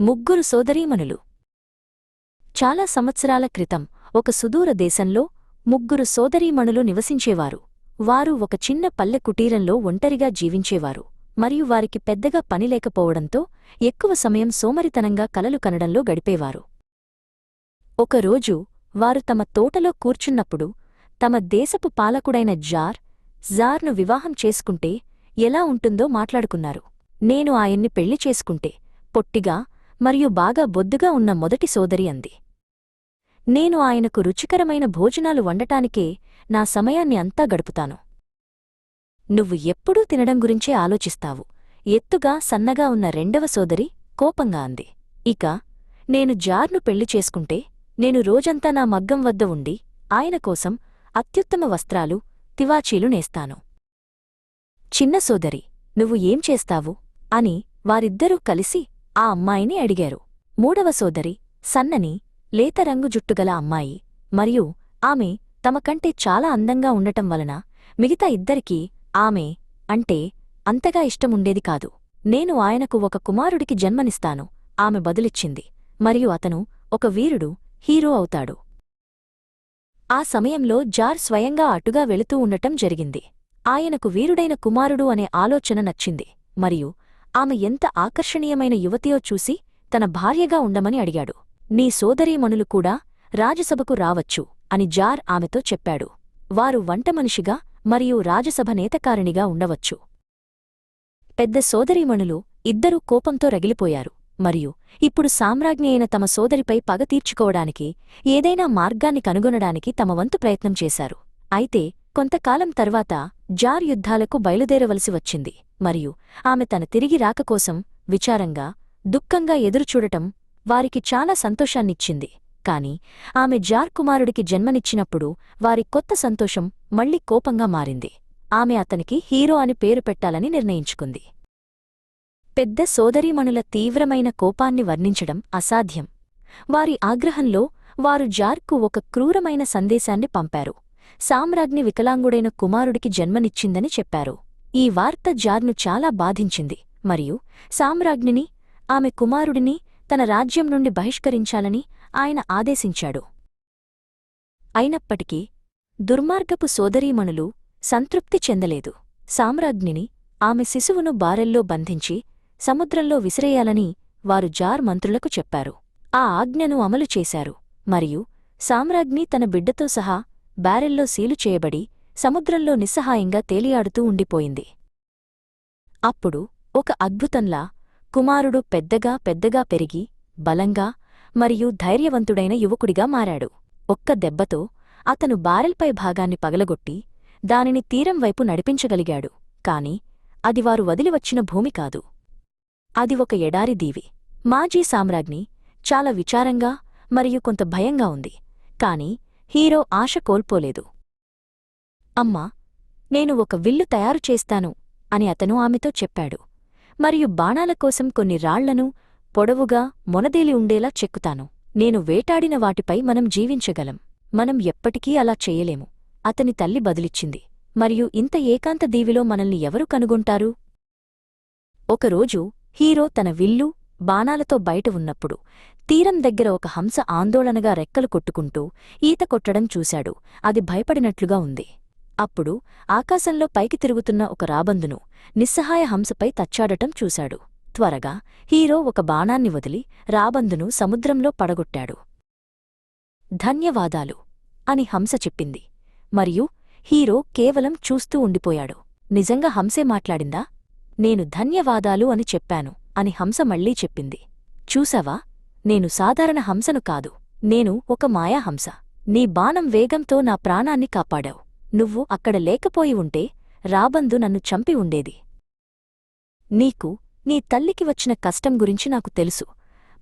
ముగ్గురు సోదరీమణులు. చాలా సంవత్సరాల క్రితం ఒక సుదూర దేశంలో ముగ్గురు సోదరీమణులు నివసించేవారు. వారు ఒక చిన్న పల్లె కుటీరంలో ఒంటరిగా జీవించేవారు. మరియు వారికి పెద్దగా పని లేకపోవడంతో ఎక్కువ సమయం సోమరితనంగా కలలు కనడంలో గడిపేవారు. ఒకరోజు వారు తమ తోటలో కూర్చున్నప్పుడు తమ దేశపు పాలకుడైన జార్ జార్ను వివాహం చేసుకుంటే ఎలా ఉంటుందో మాట్లాడుకున్నారు. నేను ఆయన్ని పెళ్ళి చేసుకుంటే పొట్టిగా మరియు బాగా బొద్దుగా ఉన్న మొదటి సోదరి అంది. నేను ఆయనకు రుచికరమైన భోజనాలు వండటానికే నా సమయాన్ని అంతా గడుపుతాను. నువ్వు ఎప్పుడూ తినడం గురించే ఆలోచిస్తావు. ఎత్తుగా సన్నగా ఉన్న రెండవ సోదరి కోపంగా అంది. ఇక నేను జార్ను పెళ్ళి చేసుకుంటే నేను రోజంతా నా మగ్గం వద్ద ఉండి ఆయన కోసం అత్యుత్తమ వస్త్రాలు తివాచీలు నేస్తాను. చిన్న సోదరి నువ్వు ఏం చేస్తావు? అని వారిద్దరూ కలిసి ఆ అమ్మాయిని అడిగారు. మూడవ సోదరి సన్నని లేతరంగు జుట్టుగల అమ్మాయి మరియు ఆమె తమ కంటే చాలా అందంగా ఉండటం వలన మిగతా ఇద్దరికీ ఆమె అంటే అంతగా ఇష్టముండేది కాదు. నేను ఆయనకు ఒక కుమారుడికి జన్మనిస్తాను ఆమె బదులిచ్చింది మరియు అతను ఒక వీరుడు హీరో అవుతాడు. ఆ సమయంలో జార్ స్వయంగా అటుగా వెళుతూ ఉండటం జరిగింది. ఆయనకు వీరుడైన కుమారుడు అనే ఆలోచన నచ్చింది మరియు ఆమె ఎంత ఆకర్షణీయమైన యువతియో చూసి తన భార్యగా ఉండమని అడిగాడు. నీ సోదరీమణులు కూడా రాజసభకు రావచ్చు అని జార్ ఆమెతో చెప్పాడు. వారు వంటమనిషిగా మరియు రాజసభ నేతకారిణిగా ఉండవచ్చు. పెద్ద సోదరీమణులు ఇద్దరూ కోపంతో రగిలిపోయారు. మరియు ఇప్పుడు సామ్రాజ్ఞి అయిన తమ సోదరిపై పగ తీర్చుకోవడానికి ఏదైనా మార్గాన్ని కనుగొనడానికి తమ వంతు ప్రయత్నం చేశారు. అయితే కొంతకాలం తర్వాత జార్ యుద్ధాలకు బయలుదేరవలసి వచ్చింది. మరియు ఆమె తన తిరిగి రాక కోసం విచారంగా దుఃఖంగా ఎదురుచూడటం వారికి చాలా సంతోషాన్నిచ్చింది. కాని ఆమె జార్ కుమారుడికి జన్మనిచ్చినప్పుడు వారి కొత్త సంతోషం మళ్ళీ కోపంగా మారింది. ఆమె అతనికి హీరో అని పేరు పెట్టాలని నిర్ణయించుకుంది. పెద్ద సోదరీమణుల తీవ్రమైన కోపాన్ని వర్ణించడం అసాధ్యం. వారి ఆగ్రహంలో వారు జార్కు ఒక క్రూరమైన సందేశాన్ని పంపారు. సామ్రాజ్ఞి వికలాంగుడైన కుమారుడికి జన్మనిచ్చిందని చెప్పారు. ఈ వార్త జార్ను చాలా బాధించింది. మరియు సామ్రాజ్ఞిని ఆమె కుమారుడిని తన రాజ్యం నుండి బహిష్కరించాలని ఆయన ఆదేశించాడు. అయినప్పటికీ దుర్మార్గపు సోదరీమణులు సంతృప్తి చెందలేదు. సామ్రాజ్ఞిని ఆమె శిశువును బారెల్లో బంధించి సముద్రంలో విసిరేయాలని వారు జార్ మంత్రులకు చెప్పారు. ఆ ఆజ్ఞను అమలు చేశారు. మరియు సామ్రాజ్ఞి తన బిడ్డతో సహా బ్యారెల్లో సీలు చేయబడి సముద్రంలో నిస్సహాయంగా తేలియాడుతూ ఉండిపోయింది. అప్పుడు ఒక అద్భుతంలా కుమారుడు పెద్దగా పెద్దగా పెరిగి బలంగా మరియు ధైర్యవంతుడైన యువకుడిగా మారాడు. ఒక్క దెబ్బతో అతను బారెల్పై భాగాన్ని పగలగొట్టి దానిని తీరం వైపు నడిపించగలిగాడు. కాని అది వారు వదిలివచ్చిన భూమి కాదు. అది ఒక ఎడారి దీవి. మాజీ సామ్రాజ్ఞి చాలా విచారంగా మరియు కొంత భయంగా ఉంది. కాని హీరో ఆశ కోల్పోలేదు. అమ్మా నేను ఒక విల్లు తయారు చేస్తాను అని అతను ఆమెతో చెప్పాడు. మరియు బాణాల కోసం కొన్ని రాళ్ళను పొడవుగా మొనదేలి ఉండేలా చెక్కుతాను. నేను వేటాడిన వాటిపై మనం జీవించగలం. మనం ఎప్పటికీ అలా చెయ్యలేము అతని తల్లి బదిలిచ్చింది. మరియు ఇంత ఏకాంత దీవిలో మనల్ని ఎవరు కనుగొంటారు? ఒకరోజు హీరో తన విల్లు బాణాలతో బయట ఉన్నప్పుడు తీరం దగ్గర ఒక హంస ఆందోళనగా రెక్కలు కొట్టుకుంటూ ఈత కొట్టడం చూశాడు. అది భయపడినట్లుగా ఉంది. అప్పుడు ఆకాశంలో పైకి తిరుగుతున్న ఒక రాబందును నిస్సహాయ హంసపై తచ్చాడటం చూశాడు. త్వరగా హీరో ఒక బాణాన్ని వదిలి రాబందును సముద్రంలో పడగొట్టాడు. ధన్యవాదాలు అని హంస చెప్పింది. మరియు హీరో కేవలం చూస్తూ ఉండిపోయాడు. నిజంగా హంసే మాట్లాడిందా? నేను ధన్యవాదాలు అని చెప్పాను. అని హంస మళ్ళీ చెప్పింది. చూసావా? నేను సాధారణ హంసను కాదు. నేను ఒక మాయాహంస నీ బాణం వేగంతో నా ప్రాణాన్ని కాపాడావు. నువ్వు అక్కడ లేకపోయి ఉంటే రాబందు నన్ను చంపి ఉండేది. నీకు నీ తల్లికి వచ్చిన కష్టం గురించి నాకు తెలుసు.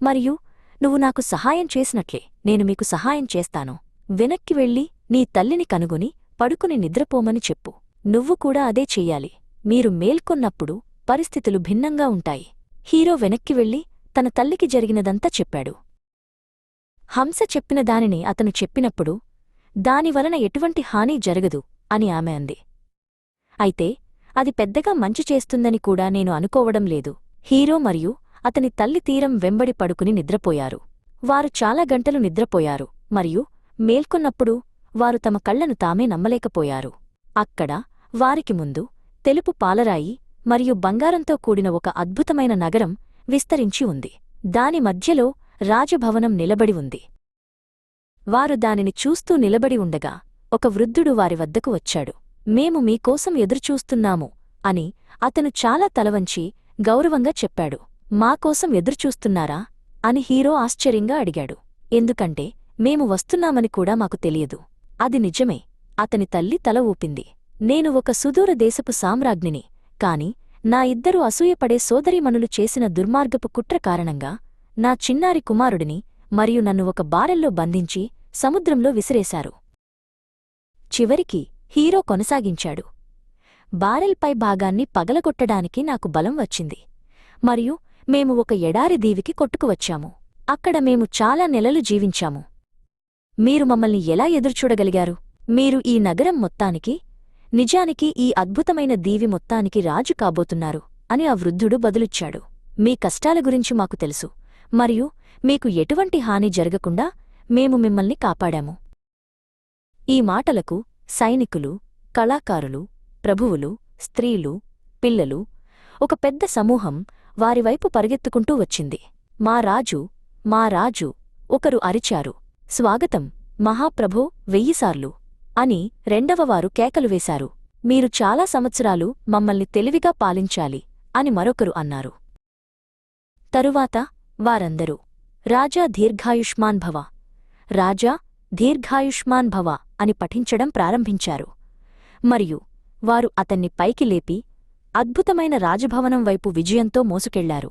మరియు నువ్వు నాకు సహాయం చేసినట్లే నేను మీకు సహాయం చేస్తాను. వెనక్కి వెళ్ళి నీ తల్లిని కనుగొని పడుకుని నిద్రపోమని చెప్పు. నువ్వు కూడా అదే చెయ్యాలి. మీరు మేల్కొన్నప్పుడు పరిస్థితులు భిన్నంగా ఉంటాయి. హీరో వెనక్కి వెళ్ళి తన తల్లికి జరిగినదంతా చెప్పాడు. హంస చెప్పిన దానిని అతను చెప్పినప్పుడు దానివలన ఎటువంటి హాని జరగదు అని ఆమె అంది. అయితే అది పెద్దగా మంచి చేస్తుందని కూడా నేను అనుకోవడం లేదు. హీరో మరియు అతని తల్లి తీరం వెంబడి పడుకుని నిద్రపోయారు. వారు చాలా గంటలు నిద్రపోయారు మరియు మేల్కొన్నప్పుడు వారు తమ కళ్ళను తామే నమ్మలేకపోయారు. అక్కడ వారికి ముందు తెలుపు పాలరాయి మరియు బంగారంతో కూడిన ఒక అద్భుతమైన నగరం విస్తరించి ఉంది. దాని మధ్యలో రాజభవనం నిలబడి ఉంది. వారు దానిని చూస్తూ నిలబడి ఉండగా ఒక వృద్ధుడు వారి వద్దకు వచ్చాడు. మేము మీకోసం ఎదురుచూస్తున్నాము అని అతను చాలా తలవంచి గౌరవంగా చెప్పాడు. మాకోసం ఎదురుచూస్తున్నారా? అని హీరో ఆశ్చర్యంగా అడిగాడు. ఎందుకంటే మేము వస్తున్నామని కూడా మాకు తెలియదు. అది నిజమే. అతని తల్లి తల ఊపింది. నేను ఒక సుదూర దేశపు సామ్రాజ్ఞిని. కాని నా ఇద్దరు అసూయపడే సోదరీమణులు చేసిన దుర్మార్గపు కుట్ర కారణంగా నా చిన్నారి కుమారుడిని మరియు నన్ను ఒక బారెల్లో బంధించి సముద్రంలో విసిరేశారు. చివరికి హీరో కొనసాగించాడు. బారెల్పై భాగాన్ని పగలగొట్టడానికి నాకు బలం వచ్చింది. మరియు మేము ఒక ఎడారి దీవికి కొట్టుకువచ్చాము. అక్కడ మేము చాలా నెలలు జీవించాము. మీరు మమ్మల్ని ఎలా ఎదురుచూడగలిగారు? మీరు ఈ నగరం మొత్తానికి నిజానికి ఈ అద్భుతమైన దీవి మొత్తానికి రాజు కాబోతున్నారు అని ఆ వృద్ధుడు బదులిచ్చాడు. మీ కష్టాల గురించి మాకు తెలుసు. మరియు మీకు ఎటువంటి హాని జరగకుండా మేము మిమ్మల్ని కాపాడాము. ఈ మాటలకు సైనికులు కళాకారులు ప్రభువులు స్త్రీలు పిల్లలు ఒక పెద్ద సమూహం వారివైపు పరిగెత్తుకుంటూ వచ్చింది. మా రాజు మా రాజు ఒకరు అరిచారు. స్వాగతం మహాప్రభో వెయ్యిసార్లు. అని రెండవవారు కేకలు వేశారు. మీరు చాలా సంవత్సరాలు మమ్మల్ని తెలివిగా పాలించాలి అని మరొకరు అన్నారు. తరువాత వారందరూ రాజా దీర్ఘాయుష్మాన్ భవ రాజా దీర్ఘాయుష్మాన్ భవ అని పఠించడం ప్రారంభించారు. మరియు వారు అతన్ని పైకి లేపి అద్భుతమైన రాజభవనం వైపు విజయంతో మోసుకెళ్ళారు.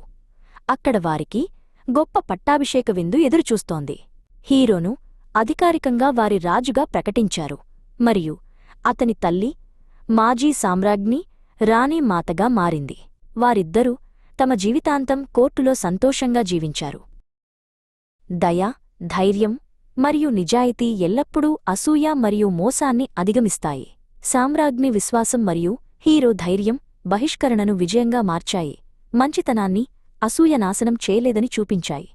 అక్కడ వారికి గొప్ప పట్టాభిషేక విందు ఎదురుచూస్తోంది. హీరోను అధికారికంగా వారి రాజుగా ప్రకటించారు. మరియు అతని తల్లి మాజీ సామ్రాజ్ఞి రాణి మాతగా మారింది. వారిద్దరూ తమ జీవితాంతం కోర్టులో సంతోషంగా జీవించారు. దయ ధైర్యం మరియు నిజాయితీ ఎల్లప్పుడూ అసూయ మరియు మోసాన్ని అధిగమిస్తాయి. సామ్రాజ్ఞి విశ్వాసం మరియు హీరో ధైర్యం బహిష్కరణను విజయంగా మార్చాయి. మంచితనాన్ని అసూయ నాశనం చేయలేదని చూపించాయి.